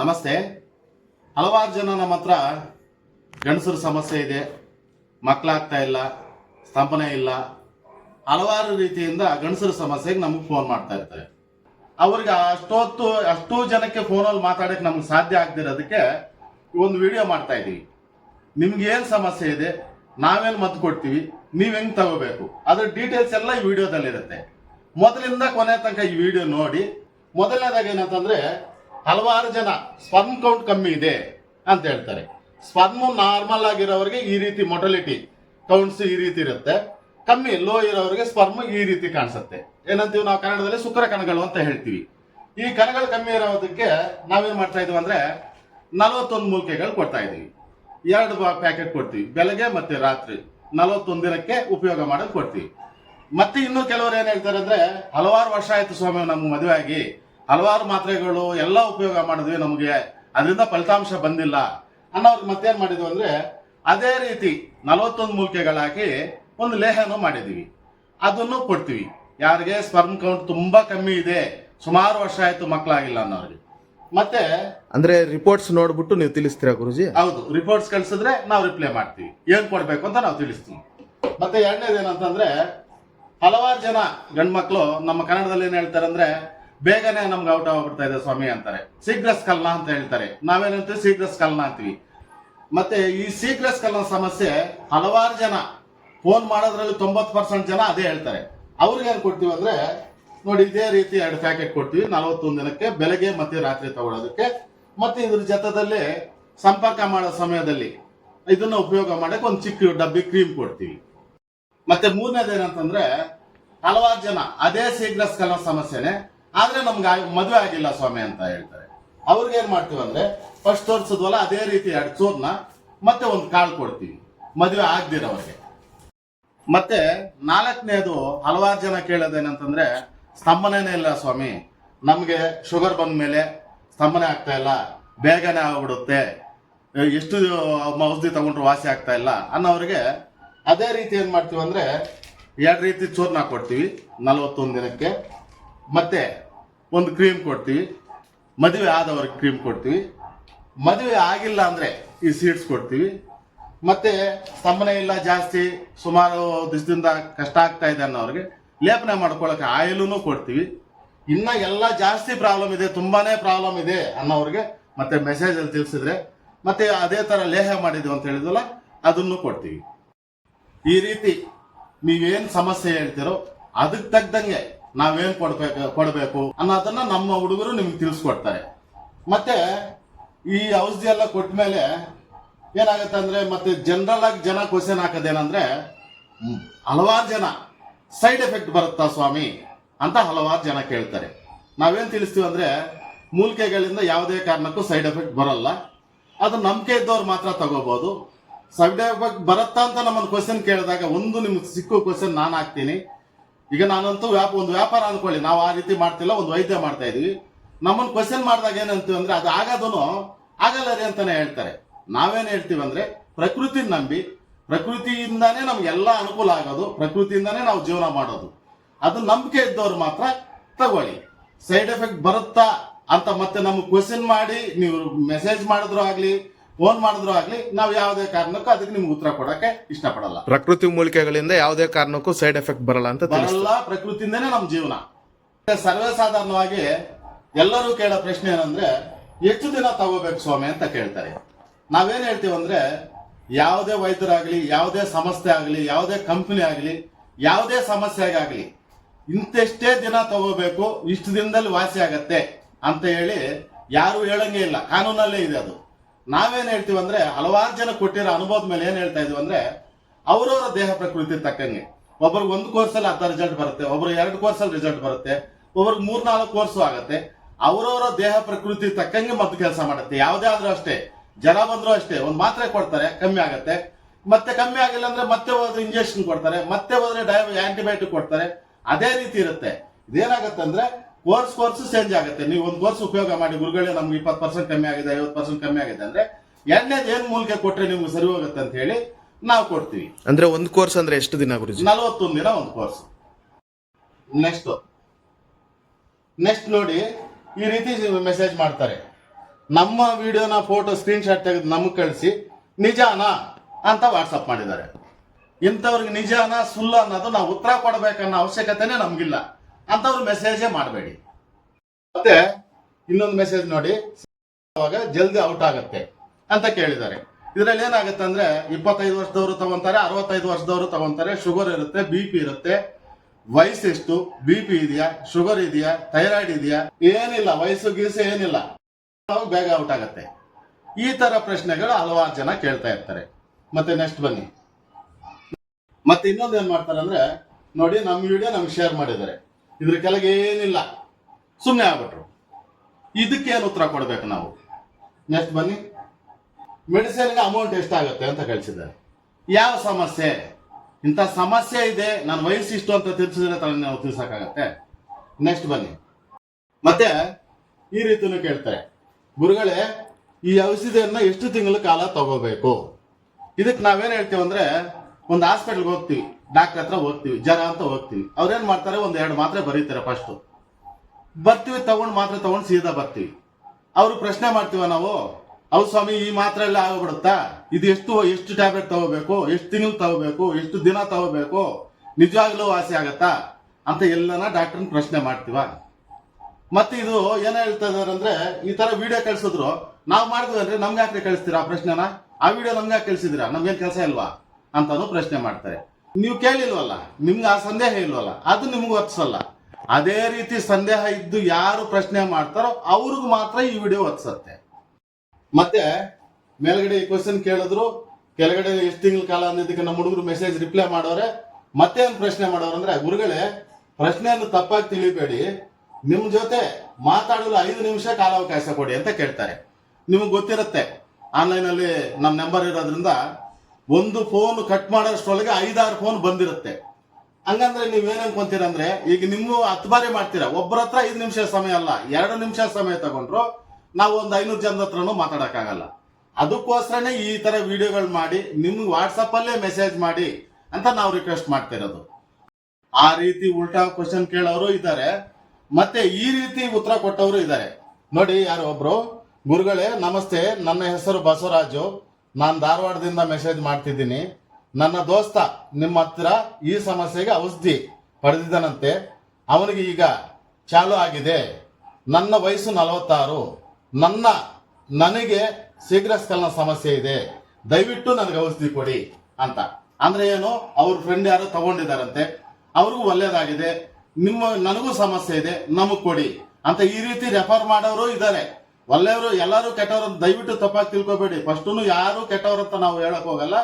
ನಮಸ್ತೆ. ಹಲವಾರು ಜನ ನಮ್ಮ ಹತ್ರ ಗಂಡಸರ ಸಮಸ್ಯೆ ಇದೆ. ಮಕ್ಕಳಾಗ್ತಾ ಇಲ್ಲ, ಸ್ತಂಭನೆ ಇಲ್ಲ. ಹಲವಾರು ರೀತಿಯಿಂದ ಗಂಡಸರ ಸಮಸ್ಯೆಗೆ ನಮಗೆ ಫೋನ್ ಮಾಡ್ತಾ ಇರ್ತಾರೆ. ಅವ್ರಿಗೆ ಅಷ್ಟೊತ್ತು, ಅಷ್ಟೂ ಜನಕ್ಕೆ ಫೋನಲ್ಲಿ ಮಾತಾಡಕ್ಕೆ ನಮ್ಗೆ ಸಾಧ್ಯ ಆಗದಿರೋದಕ್ಕೆ ಒಂದು ವಿಡಿಯೋ ಮಾಡ್ತಾ ಇದೀವಿ ನಿಮ್ಗೆ ಏನು ಸಮಸ್ಯೆ ಇದೆ? ನಾವೇನು ಮದ್ದು ಕೊಡ್ತೀವಿ? ನೀವು ಹೆಂಗೆ ತಗೋಬೇಕು? ಅದ್ರ ಡೀಟೇಲ್ಸ್ ಎಲ್ಲ ಈ ವಿಡಿಯೋದಲ್ಲಿರುತ್ತೆ ಮೊದಲಿಂದ ಕೊನೆ ತನಕ ಈ ವಿಡಿಯೋ ನೋಡಿ. ಮೊದಲನೇದಾಗ ಏನಂತಂದ್ರೆ ಹಲವಾರು ಜನ ಸ್ಪರ್ಮ್ ಕೌಂಟ್ ಕಮ್ಮಿ ಇದೆ ಅಂತ ಹೇಳ್ತಾರೆ. ಸ್ಪರ್ಮ್ ನಾರ್ಮಲ್ ಆಗಿರೋರಿಗೆ ಈ ರೀತಿ ಮೊಟಲಿಟಿ ಕೌಂಟ್ಸ್ ಈ ರೀತಿ ಇರುತ್ತೆ. ಕಮ್ಮಿ ಲೋ ಇರೋರಿಗೆ ಸ್ಪರ್ಮ್ ಈ ರೀತಿ ಕಾಣಿಸುತ್ತೆ. ಏನಂತೀವಿ ನಾವು ಕನ್ನಡದಲ್ಲಿ? ಶುಕ್ರ ಕಣಗಳು ಅಂತ ಹೇಳ್ತೀವಿ. ಈ ಕಣಗಳು ಕಮ್ಮಿ ಇರೋದಕ್ಕೆ ನಾವೇನ್ ಮಾಡ್ತಾ ಇದೀವಿ ಅಂದ್ರೆ ನಲವತ್ತೊಂದು ಮೂಲಿಕೆಗಳು ಕೊಡ್ತಾ ಇದೀವಿ. ಎರಡು ಪ್ಯಾಕೆಟ್ ಕೊಡ್ತೀವಿ. ಬೆಳಗ್ಗೆ ಮತ್ತೆ ರಾತ್ರಿ ನಲವತ್ತೊಂದು ದಿನಕ್ಕೆ ಉಪಯೋಗ ಮಾಡೋದು ಕೊಡ್ತೀವಿ. ಮತ್ತೆ ಇನ್ನೂ ಕೆಲವರು ಏನ್ ಹೇಳ್ತಾರೆ ಅಂದ್ರೆ, ಹಲವಾರು ವರ್ಷ ಆಯ್ತು ಸ್ವಾಮಿ ನಮ್ಗೆ ಮದುವೆ ಆಗಿ ಹಲವಾರು ಮಾತ್ರೆಗಳು ಎಲ್ಲ ಉಪಯೋಗ ಮಾಡಿದ್ವಿ ನಮಗೆ. ಅದರಿಂದ ಫಲಿತಾಂಶ ಬಂದಿಲ್ಲ. ಅನ್ನೋರ್ಗೆ ಮತ್ತೇನು ಮಾಡಿದ್ವಿ ಅಂದ್ರೆ ಅದೇ ರೀತಿ ನಲವತ್ತೊಂದು ಮೂಲಿಕೆಗಳಾಕಿ ಒಂದು ಲೇಹನ ಮಾಡಿದೀವಿ. ಅದನ್ನು ಕೊಡ್ತೀವಿ. ಯಾರಿಗೆ? ಸ್ಪರ್ಮ್ ಕೌಂಟ್ ತುಂಬಾ ಕಮ್ಮಿ ಇದೆ. ಸುಮಾರು ವರ್ಷ ಆಯ್ತು ಮಕ್ಕಳಾಗಿಲ್ಲ ಅನ್ನೋರಿಗೆ ಮತ್ತೆ ಅಂದ್ರೆ ರಿಪೋರ್ಟ್ಸ್ ನೋಡ್ಬಿಟ್ಟು ನೀವು ತಿಳಿಸ್ತೀರಾ ಗುರುಜಿ? ಹೌದು. ರಿಪೋರ್ಟ್ಸ್ ಕಳಿಸಿದ್ರೆ ನಾವು ರಿಪ್ಲೈ ಮಾಡ್ತೀವಿ. ಏನ್ ಕೊಡ್ಬೇಕು ಅಂತ ನಾವು ತಿಳಿಸ್ತೀವಿ. ಮತ್ತೆ ಎರಡನೇದು ಏನಂತಂದ್ರೆ ಹಲವಾರು ಜನ ಗಂಡ್ಮಕ್ಳು ನಮ್ಮ ಕನ್ನಡದಲ್ಲಿ ಏನ್ ಹೇಳ್ತಾರೆ ಅಂದ್ರೆ ಬೇಗನೆ ನಮ್ಗೆ ಔಟ್ ಆಗ್ಬಿಡ್ತಾ ಇದೆ ಸ್ವಾಮಿ ಅಂತಾರೆ. ಶೀಘ್ರ ಕಲ್ನ ಅಂತ ಹೇಳ್ತಾರೆ. ನಾವೇನಂತೀವಿ? ಶೀಘ್ರ ಕಲ್ನ ಅಂತೀವಿ. ಮತ್ತೆ ಈ ಶೀಘ್ರ ಕಲ್ನ ಸಮಸ್ಯೆ ಹಲವಾರು ಜನ ಫೋನ್ ಮಾಡೋದ್ರಲ್ಲಿ ತೊಂಬತ್ತು ಪರ್ಸೆಂಟ್ ಜನ ಅದೇ ಹೇಳ್ತಾರೆ. ಅವ್ರಿಗೆ ಏನ್ ಕೊಡ್ತೀವಿ ಅಂದ್ರೆ, ನೋಡಿ ಇದೇ ರೀತಿ ಎರಡು ಪ್ಯಾಕೆಟ್ ಕೊಡ್ತೀವಿ. ನಲವತ್ತೊಂದು ದಿನಕ್ಕೆ ಬೆಳಗ್ಗೆ ಮತ್ತೆ ರಾತ್ರಿ ತಗೊಳ್ಳೋದಕ್ಕೆ ಮತ್ತೆ ಇದ್ರ ಜೊತೆದಲ್ಲಿ ಸಂಪರ್ಕ ಮಾಡೋ ಸಮಯದಲ್ಲಿ ಇದನ್ನ ಉಪಯೋಗ ಮಾಡಕ್ಕೆ ಒಂದು ಚಿಕ್ಕ ಡಬ್ಬಿ ಕ್ರೀಮ್ ಕೊಡ್ತೀವಿ. ಮತ್ತೆ ಮೂರನೇದೇನಂತಂದ್ರೆ, ಹಲವಾರು ಜನ ಅದೇ ಶೀಘ್ರ ಸ್ಕಲನ ಸಮಸ್ಯೆನೆ ಆದ್ರೆ ನಮ್ಗೆ ಮದುವೆ ಆಗಿಲ್ಲ ಸ್ವಾಮಿ ಅಂತ ಹೇಳ್ತಾರೆ. ಅವ್ರಿಗೆ ಏನ್ ಮಾಡ್ತೀವಿ ಅಂದ್ರೆ ಫಸ್ಟ್ ತೋರಿಸಿದ್ವಲ್ಲ, ಅದೇ ರೀತಿ ಎರಡು ಚೂರ್ನ ಮತ್ತೆ ಒಂದು ಕಾಳು ಕೊಡ್ತೀವಿ. ಮದುವೆ ಆಗ್ದಿರೋರಿಗೆ ಮತ್ತೆ ನಾಲ್ಕನೇದು ಹಲವಾರು ಜನ ಕೇಳೋದೇನಂತಂದ್ರೆ, ಸ್ತಂಭನೇನೆ ಇಲ್ಲ ಸ್ವಾಮಿ. ನಮಗೆ ಶುಗರ್ ಬಂದ ಮೇಲೆ ಸ್ತಂಭನೆ ಆಗ್ತಾ ಇಲ್ಲ. ಬೇಗನೆ ಆಗ್ಬಿಡುತ್ತೆ. ಎಷ್ಟು ಔಷಧಿ ತಗೊಂಡ್ರು ವಾಸಿ ಆಗ್ತಾ ಇಲ್ಲ ಅನ್ನೋರಿಗೆ ಅದೇ ರೀತಿ ಏನ್ ಮಾಡ್ತೀವಿ ಅಂದ್ರೆ, ಎರಡು ರೀತಿ ಚೂರ್ನ ಕೊಡ್ತೀವಿ ನಲವತ್ತೊಂದು ದಿನಕ್ಕೆ. ಮತ್ತೆ ಒಂದು ಕ್ರೀಮ್ ಕೊಡ್ತೀವಿ. ಮದುವೆ ಆದವ್ರಿಗೆ ಕ್ರೀಮ್ ಕೊಡ್ತೀವಿ. ಮದುವೆ ಆಗಿಲ್ಲ ಅಂದ್ರೆ ಈ ಸೀಡ್ಸ್ ಕೊಡ್ತೀವಿ. ಮತ್ತೆ ಸ್ತಂಭನೆ ಇಲ್ಲ ಜಾಸ್ತಿ, ಸುಮಾರು ದಿವಸದಿಂದ ಕಷ್ಟ ಆಗ್ತಾ ಇದೆ ಅನ್ನೋರಿಗೆ ಲೇಪನ ಮಾಡ್ಕೊಳ್ಳೋಕೆ ಆಯಿಲೂ ಕೊಡ್ತೀವಿ. ಇನ್ನ ಎಲ್ಲ ಜಾಸ್ತಿ ಪ್ರಾಬ್ಲಮ್ ಇದೆ, ತುಂಬಾನೇ ಪ್ರಾಬ್ಲಮ್ ಇದೆ ಅನ್ನೋರಿಗೆ ಮತ್ತೆ ಮೆಸೇಜ್ ಅಲ್ಲಿ ತಿಳಿಸಿದ್ರೆ, ಮತ್ತೆ ಅದೇ ತರ ಲೇಹ ಮಾಡಿದ್ವಿ ಅಂತ ಹೇಳಿದ್ವಲ್ಲ, ಅದನ್ನು ಕೊಡ್ತೀವಿ. ಈ ರೀತಿ ನೀವೇನ್ ಸಮಸ್ಯೆ ಹೇಳ್ತೀರೋ, ಅದಕ್ಕೆ ತಗ್ದಂಗೆ ನಾವೇನ್ ಕೊಡ್ಬೇಕು, ಕೊಡಬೇಕು ಅನ್ನೋದನ್ನ ನಮ್ಮ ಹುಡುಗರು ನಿಮ್ಗೆ ತಿಳಿಸ್ಕೊಡ್ತಾರೆ. ಮತ್ತೆ ಈ ಔಷಧಿ ಎಲ್ಲ ಕೊಟ್ಮೇಲೆ ಏನಾಗುತ್ತೆ ಅಂದ್ರೆ ಮತ್ತೆ ಜನರಲ್ ಆಗಿ ಜನ ಕ್ವಶನ್ ಹಾಕೋದೇನಂದ್ರೆ ಹಲವಾರು ಜನ ಸೈಡ್ ಎಫೆಕ್ಟ್ ಬರುತ್ತಾ ಸ್ವಾಮಿ ಅಂತ ಹಲವಾರು ಜನ ಕೇಳ್ತಾರೆ. ನಾವೇನ್ ತಿಳಿಸ್ತೀವಿ ಅಂದ್ರೆ ಮೂಲಿಕೆಗಳಿಂದ ಯಾವುದೇ ಕಾರಣಕ್ಕೂ ಸೈಡ್ ಎಫೆಕ್ಟ್ ಬರಲ್ಲ. ಅದು ನಂಬಿಕೆ ಇದ್ದವ್ರು ಮಾತ್ರ ತಗೋಬಹುದು ಸೈಡ್ ಎಫೆಕ್ಟ್ ಬರುತ್ತಾ ಅಂತ ನಮ್ಮನ್ನು ಕ್ವಶನ್ ಕೇಳಿದಾಗ ಒಂದು ನಿಮ್ಗೆ ಸಿಕ್ಕೋ ಕ್ವಶನ್ ನಾನು ಹಾಕ್ತೀನಿ. ಈಗ ನಾನಂತೂ ವ್ಯಾಪ, ಒಂದು ವ್ಯಾಪಾರ ಅನ್ಕೊಳ್ಳಿ. ನಾವು ಆ ರೀತಿ ಮಾಡ್ತಿಲ್ಲ, ಒಂದು ವೈದ್ಯ ಮಾಡ್ತಾ ಇದೀವಿ. ನಮ್ಮನ್ನು ಕ್ವಶನ್ ಮಾಡಿದಾಗ ಏನಂತೀವಿ ಅಂದ್ರೆ ಅದು ಆಗೋದನು ಆಗಲ್ಲ ರೀ ಅಂತಾನೆ ಹೇಳ್ತಾರೆ. ನಾವೇನು ಹೇಳ್ತೀವಿ ಅಂದ್ರೆ ಪ್ರಕೃತಿ ನಂಬಿ, ಪ್ರಕೃತಿಯಿಂದಾನೇ ನಮ್ಗೆಲ್ಲ ಅನುಕೂಲ ಆಗೋದು, ಪ್ರಕೃತಿಯಿಂದಾನೇ ನಾವು ಜೀವನ ಮಾಡೋದು. ಅದು ನಂಬಿಕೆ ಇದ್ದವ್ರು ಮಾತ್ರ ತಗೊಳ್ಳಿ. ಸೈಡ್ ಎಫೆಕ್ಟ್ ಬರುತ್ತಾ ಅಂತ ಮತ್ತೆ ನಮ್ಗೆ ಕ್ವಶನ್ ಮಾಡಿ, ನೀವು ಮೆಸೇಜ್ ಮಾಡಿದ್ರು ಆಗ್ಲಿ ಫೋನ್ ಮಾಡಿದ್ರು ಆಗ್ಲಿ ನಾವು ಯಾವುದೇ ಕಾರಣಕ್ಕೂ ಅದಕ್ಕೆ ನಿಮ್ಗೆ ಉತ್ತರ ಕೊಡಕ್ಕೆ ಇಷ್ಟಪಡಲ್ಲ. ಪ್ರಕೃತಿ ಮೂಲಿಕೆಗಳಿಂದ ಯಾವುದೇ ಕಾರಣಕ್ಕೂ ಸೈಡ್ ಎಫೆಕ್ಟ್ ಬರಲ್ಲ ಅಂತ ಬರಲ್ಲ ಪ್ರಕೃತಿಯಿಂದನೇ ನಮ್ಮ ಜೀವನ. ಸರ್ವೇಸಾಧಾರಣವಾಗಿ ಎಲ್ಲರೂ ಕೇಳೋ ಪ್ರಶ್ನೆ ಏನಂದ್ರೆ ಎಷ್ಟು ದಿನ ತಗೋಬೇಕು ಸ್ವಾಮಿ ಅಂತ ಕೇಳ್ತಾರೆ. ನಾವೇನ್ ಹೇಳ್ತೀವಂದ್ರೆ ಯಾವುದೇ ವೈದ್ಯರಾಗ್ಲಿ ಯಾವುದೇ ಸಂಸ್ಥೆ ಆಗಲಿ ಯಾವುದೇ ಕಂಪನಿ ಆಗಲಿ ಯಾವುದೇ ಸಮಸ್ಯೆಗಾಗ್ಲಿ ಇಂತೆಷ್ಟೇ ದಿನ ತಗೋಬೇಕು ಇಷ್ಟು ದಿನದಲ್ಲಿ ವಾಸಿ ಆಗತ್ತೆ ಅಂತ ಹೇಳಿ ಯಾರು ಹೇಳಂಗೆ ಇಲ್ಲ. ಕಾನೂನಲ್ಲೇ ಇದೆ ಅದು. ನಾವೇನ್ ಹೇಳ್ತೀವಿ ಅಂದ್ರೆ ಹಲವಾರು ಜನ ಕೊಟ್ಟಿರೋ ಅನುಭವದ ಮೇಲೆ ಏನ್ ಹೇಳ್ತಾ ಇದೀವಿ ಅಂದ್ರೆ ಅವರವರ ದೇಹ ಪ್ರಕೃತಿ ತಕ್ಕಂಗೆ. ಒಬ್ರಿಗೆ ಒಂದು ಕೋರ್ಸಲ್ಲಿ ಅರ್ಧ ರಿಸಲ್ಟ್ ಬರುತ್ತೆ ಒಬ್ರು ಎರಡು ಕೋರ್ಸಲ್ಲಿ ರಿಸಲ್ಟ್ ಬರುತ್ತೆ, ಒಬ್ರಿಗೆ ಮೂರ್, ನಾಲ್ಕು ಕೋರ್ಸು ಆಗುತ್ತೆ. ಅವರವರ ದೇಹ ಪ್ರಕೃತಿ ತಕ್ಕಂಗೆ ಮದ್ದು ಕೆಲಸ ಮಾಡುತ್ತೆ. ಯಾವುದೇ ಆದ್ರೂ ಅಷ್ಟೇ, ಜನ ಬಂದ್ರು ಅಷ್ಟೇ, ಒಂದು ಮಾತ್ರೆ ಕೊಡ್ತಾರೆ, ಕಮ್ಮಿ ಆಗುತ್ತೆ. ಮತ್ತೆ ಕಮ್ಮಿ ಆಗಿಲ್ಲ ಅಂದ್ರೆ ಮತ್ತೆ ಹೋದ್ರೆ ಇಂಜೆಕ್ಷನ್ ಕೊಡ್ತಾರೆ, ಮತ್ತೆ ಹೋದ್ರೆ ಡಯ ಆಂಟಿಬಯೋಟಿಕ್ ಕೊಡ್ತಾರೆ. ಅದೇ ರೀತಿ ಇರುತ್ತೆ. ಇದೇನಾಗುತ್ತೆ ಅಂದ್ರೆ ಕೋರ್ಸ್ ಕೋರ್ಸ್ ಚೇಂಜ್ ಆಗುತ್ತೆ. ನೀವು ಒಂದು ಕೋರ್ಸ್ ಉಪಯೋಗ ಮಾಡಿ ಗುರುಗಳೇ ನಮ್ಗೆ ಇಪ್ಪತ್ತು ಪರ್ಸೆಂಟ್ ಕಮ್ಮಿ ಆಗಿದೆ ಐವತ್ತು ಪರ್ಸೆಂಟ್ ಕಮ್ಮಿ ಆಗಿದೆ ಅಂದ್ರೆ ಎರಡನೇದು ಏನ್ ಮೂಲಿಕೆ ಕೊಟ್ಟರೆ ನಿಮ್ಗೆ ಸರಿ ಹೋಗುತ್ತೆ ಅಂತ ಹೇಳಿ ನಾವು ಕೊಡ್ತೀವಿ. ಅಂದ್ರೆ ಒಂದು ಕೋರ್ಸ್ ಅಂದ್ರೆ ಎಷ್ಟು ದಿನ ಗುರುಜಿ? ನಲವತ್ತೊಂದು ದಿನ ಒಂದು ಕೋರ್ಸ್ ನೆಕ್ಸ್ಟ್ ನೆಕ್ಸ್ಟ್ ನೋಡಿ ಈ ರೀತಿ ಮೆಸೇಜ್ ಮಾಡ್ತಾರೆ. ನಮ್ಮ ವಿಡಿಯೋನ ಫೋಟೋ ಸ್ಕ್ರೀನ್ ಶಾಟ್ ತೆಗೆದು ನಮಗೆ ಕಳಿಸಿ ನಿಜಾನಾ ಅಂತ ವಾಟ್ಸಪ್ ಮಾಡಿದ್ದಾರೆ. ಇಂಥವ್ರಿಗೆ ನಿಜಾನ ಸುಳ್ಳು ಅನ್ನೋದು ನಾವು ಉತ್ತರ ಕೊಡಬೇಕನ್ನೋ ಅವಶ್ಯಕತೆನೇ ನಮಗಿಲ್ಲ. ಅಂಥವ್ರು ಮೆಸೇಜೇ ಮಾಡಬೇಡಿ. ಮತ್ತೆ ಇನ್ನೊಂದು ಮೆಸೇಜ್ ನೋಡಿ ಜಲ್ದಿ ಔಟ್ ಆಗುತ್ತೆ ಅಂತ ಕೇಳಿದ್ದಾರೆ. ಇದರಲ್ಲಿ ಏನಾಗುತ್ತೆ ಅಂದ್ರೆ, ಇಪ್ಪತ್ತೈದು ವರ್ಷದವರು ತಗೊಂತಾರೆ, ಅರವತ್ತೈದು ವರ್ಷದವರು ತಗೊಂತಾರೆ ಶುಗರ್ ಇರುತ್ತೆ ಬಿ ಪಿ ಇರುತ್ತೆ. ವಯಸ್ಸು ಎಷ್ಟು? ಬಿ ಪಿ ಇದೆಯಾ? ಶುಗರ್ ಇದೆಯಾ? ಥೈರಾಯ್ಡ್ ಇದೆಯಾ? ಏನಿಲ್ಲ, ವಯಸ್ಸು ಗೀಸು ಏನಿಲ್ಲ. ಬೇಗ ಔಟ್ ಆಗತ್ತೆ. ಈ ತರ ಪ್ರಶ್ನೆಗಳು ಹಲವಾರು ಜನ ಕೇಳ್ತಾ ಇರ್ತಾರೆ. ಮತ್ತೆ ನೆಕ್ಸ್ಟ್ ಬನ್ನಿ. ಮತ್ತೆ ಇನ್ನೊಂದು ಏನ್ ಮಾಡ್ತಾರೆ ಅಂದ್ರೆ, ನೋಡಿ ನಮ್ಮ ವಿಡಿಯೋ ನಮ್ಗೆ ಶೇರ್ ಮಾಡಿದ್ದಾರೆ. ಇದ್ರ ಕೆಳಗೆ ಏನಿಲ್ಲ ಸುಮ್ಮನೆ ಆಗ್ಬಿಟ್ರು. ಇದಕ್ಕೇನು ಉತ್ತರ ಕೊಡ್ಬೇಕು ನಾವು? ನೆಕ್ಸ್ಟ್ ಬನ್ನಿ. ಮೆಡಿಸಿನ್ಗೆ ಅಮೌಂಟ್ ಎಷ್ಟಾಗುತ್ತೆ ಅಂತ ಕಳಿಸಿದ್ದಾರೆ. ಯಾವ ಸಮಸ್ಯೆ? ಇಂಥ ಸಮಸ್ಯೆ ಇದೆ, ನಾನು ವಯಸ್ಸು ಇಷ್ಟು ಅಂತ ತಿಳಿಸಿದ್ರೆ ತಾನೇ ನಾವು ತಿಳಿಸಕ್ಕಾಗತ್ತೆ. ನೆಕ್ಸ್ಟ್ ಬನ್ನಿ. ಮತ್ತೆ ಈ ರೀತಿನೂ ಕೇಳ್ತಾರೆ. ಗುರುಗಳೇ, ಈ ಔಷಧಿಯನ್ನ ಎಷ್ಟು ತಿಂಗಳ ಕಾಲ ತಗೋಬೇಕು? ಇದಕ್ಕೆ ನಾವೇನು ಹೇಳ್ತೇವೆ ಅಂದ್ರೆ ಒಂದು ಹಾಸ್ಪಿಟಲ್ಗೆ ಹೋಗ್ತೀವಿ ಡಾಕ್ಟರ್ ಹತ್ರ ಹೋಗ್ತೀವಿ ಜ್ವರ ಅಂತ ಹೋಗ್ತೀವಿ. ಅವ್ರೇನ್ ಮಾಡ್ತಾರೆ? ಒಂದು ಎರಡು ಮಾತ್ರೆ ಬರೀತಾರೆ ಫಸ್ಟ್ ಬರ್ತೀವಿ, ತಗೊಂಡು ಮಾತ್ರೆ ತಗೊಂಡು ಸೀದಾ ಬರ್ತೀವಿ. ಅವ್ರು ಪ್ರಶ್ನೆ ಮಾಡ್ತೀವ ನಾವು ಅವ್ರು ಸ್ವಾಮಿ, ಈ ಮಾತ್ರೆ ಎಲ್ಲ ಆಗ್ಬಿಡುತ್ತಾ? ಇದು ಎಷ್ಟು ಎಷ್ಟು ಟ್ಯಾಬ್ಲೆಟ್ ತಗೋಬೇಕು? ಎಷ್ಟು ತಿಂಗಳು ತಗೋಬೇಕು? ಎಷ್ಟು ದಿನ ತಗೋಬೇಕು? ನಿಜವಾಗ್ಲೂ ವಾಸಿ ಆಗತ್ತಾ? ಅಂತ ಎಲ್ಲನ ಡಾಕ್ಟರ್ನ ಪ್ರಶ್ನೆ ಮಾಡ್ತೀವ. ಮತ್ತೆ ಇದು ಏನ ಹೇಳ್ತಾ ಅಂದ್ರೆ, ಈ ತರ ವಿಡಿಯೋ ಕಳ್ಸಿದ್ರು. ನಾವು ಮಾಡಿದ್ವಿ ಅಂದ್ರೆ ನಮ್ಗೆ ಯಾಕೆ ಕಳಿಸ್ತೀರಾ ಆ ಪ್ರಶ್ನೆನ? ಆ ವಿಡಿಯೋ ನಮ್ಗೆ ಯಾಕೆ ಕಳಿಸಿದಿರಾ ನಮ್ಗೇನ್ ಕೆಲಸ ಇಲ್ವಾ? ಅಂತಾನು ಪ್ರಶ್ನೆ ಮಾಡ್ತಾರೆ. ನೀವು ಕೇಳಿಲ್ವಲ್ಲ, ನಿಮ್ಗೆ ಆ ಸಂದೇಹ ಇಲ್ವಲ್ಲ, ಅದು ನಿಮ್ಗೆ ಒತ್ಸಲ್ಲ. ಅದೇ ರೀತಿ ಸಂದೇಹ ಇದ್ದು ಯಾರು ಪ್ರಶ್ನೆ ಮಾಡ್ತಾರೋ ಅವ್ರಿಗೂ ಮಾತ್ರ ಈ ವಿಡಿಯೋ ಒತ್ಸತ್ತೆ. ಮತ್ತೆ ಮೇಲ್ಗಡೆ ಈ ಕ್ವಶನ್ ಕೇಳಿದ್ರು, ಕೆಳಗಡೆ ಎಷ್ಟು ತಿಂಗಳ ಕಾಲ ಅನ್ನೋದಕ್ಕೆ ನಮ್ಮ ಹುಡುಗರು ಮೆಸೇಜ್ ರಿಪ್ಲೈ ಮಾಡೋರೆ ಮತ್ತೆ ಒಂದು ಪ್ರಶ್ನೆ ಮಾಡೋರು ಅಂದ್ರೆ, ಗುರುಗಳೇ, ಪ್ರಶ್ನೆಯನ್ನು ತಪ್ಪಾಗಿ ತಿಳಿಬೇಡಿ. ನಿಮ್ಮ ಜೊತೆ ಮಾತಾಡಲು ಐದು ನಿಮಿಷ ಕಾಲಾವಕಾಶ ಕೊಡಿ ಅಂತ ಕೇಳ್ತಾರೆ. ನಿಮಗೆ ಗೊತ್ತಿರುತ್ತೆ ಆನ್ಲೈನ್ ಅಲ್ಲಿ ನಮ್ಮ ನಂಬರ್ ಇರೋದ್ರಿಂದ ಒಂದು ಫೋನ್ ಕಟ್ ಮಾಡೋಷ್ಟರೊಳಗೆ ಐದಾರು ಫೋನ್ ಬಂದಿರುತ್ತೆ. ಹಂಗಂದ್ರೆ ನೀವೇನ್ ಅನ್ಕೊಂತೀರಂದ್ರೆ ಈಗ ನಿಮ್ಮ ಹತ್ತು ಬಾರಿ ಮಾಡ್ತೀರಾ ಒಬ್ಬರ ಹತ್ರ ಐದು ನಿಮಿಷ ಸಮಯ ಅಲ್ಲ, ಎರಡು ನಿಮಿಷ ಸಮಯ ತಗೊಂಡ್ರು ನಾವು ಒಂದು ಐನೂರು ಜನದ ಹತ್ರನೂ ಮಾತಾಡಕ್ಕಾಗಲ್ಲ. ಅದಕ್ಕೋಸ್ಕರನೇ ಈ ತರ ವಿಡಿಯೋಗಳು ಮಾಡಿ ನಿಮ್ಗೆ ವಾಟ್ಸಪ್ ಅಲ್ಲೇ ಮೆಸೇಜ್ ಮಾಡಿ ಅಂತ ನಾವು ರಿಕ್ವೆಸ್ಟ್ ಮಾಡ್ತಿರೋದು. ಆ ರೀತಿ ಉಲ್ಟಾ ಕ್ವಶನ್ ಕೇಳೋರು ಇದ್ದಾರೆ. ಮತ್ತೆ ಈ ರೀತಿ ಉತ್ತರ ಕೊಟ್ಟವರು ಇದ್ದಾರೆ. ನೋಡಿ ಯಾರೋ ಒಬ್ರು ಗುರುಗಳೇ ನಮಸ್ತೆ, ನನ್ನ ಹೆಸರು ಬಸವರಾಜು. ನಾನು ಧಾರವಾಡದಿಂದ ಮೆಸೇಜ್ ಮಾಡ್ತಿದ್ದೀನಿ. ನನ್ನ ದೋಸ್ತ ನಿಮ್ಮ ಹತ್ರ ಈ ಸಮಸ್ಯೆಗೆ ಔಷಧಿ ಪಡೆದಿದ್ದನಂತೆ. ಅವನಿಗೆ ಈಗ ಚಾಲು ಆಗಿದೆ. ನನ್ನ ವಯಸ್ಸು ನಲವತ್ತಾರು. ನನ್ನ, ನನಗೆ ಶೀಘ್ರಸ್ಖಲನ ಸಮಸ್ಯೆ ಇದೆ. ದಯವಿಟ್ಟು ನನಗೆ ಔಷಧಿ ಕೊಡಿ ಅಂತ. ಅಂದ್ರೆ ಏನು? ಅವ್ರ ಫ್ರೆಂಡ್ ಯಾರೋ ತಗೊಂಡಿದ್ದಾರಂತೆ. ಅವ್ರಿಗೂ ಒಳ್ಳೇದಾಗಿದೆ. ನಿಮ್ಮ, ನನಗೂ ಸಮಸ್ಯೆ ಇದೆ. ನಮಗ್ ಕೊಡಿ ಅಂತ ಈ ರೀತಿ ರೆಫರ್ ಮಾಡೋರು ಇದ್ದಾರೆ. ಒಳ್ಳೆಯವರು ಎಲ್ಲರೂ ಕೆಟ್ಟವರು ಅಂತ ದಯವಿಟ್ಟು ತಪ್ಪಾಗಿ ತಿಳ್ಕೊಬೇಡಿ. ಫಸ್ಟು ಯಾರು ಕೆಟ್ಟವರು ಅಂತ ನಾವು ಹೇಳಕ್ ಹೋಗಲ್ಲ.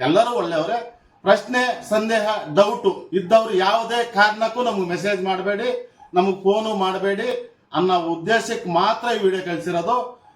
ಎಲ್ಲರೂ ಒಳ್ಳೆಯವರೇ. ಪ್ರಶ್ನೆ, ಸಂದೇಹ ಡೌಟು ಇದ್ದವ್ರು ಯಾವುದೇ ಕಾರಣಕ್ಕೂ ನಮ್ಗೆ ಮೆಸೇಜ್ ಮಾಡಬೇಡಿ. ನಮಗೆ ಫೋನು ಮಾಡಬೇಡಿ ಅನ್ನೋ ಉದ್ದೇಶಕ್ಕೆ ಮಾತ್ರ ಈ ವಿಡಿಯೋ ಕಳಿಸಿರೋದು.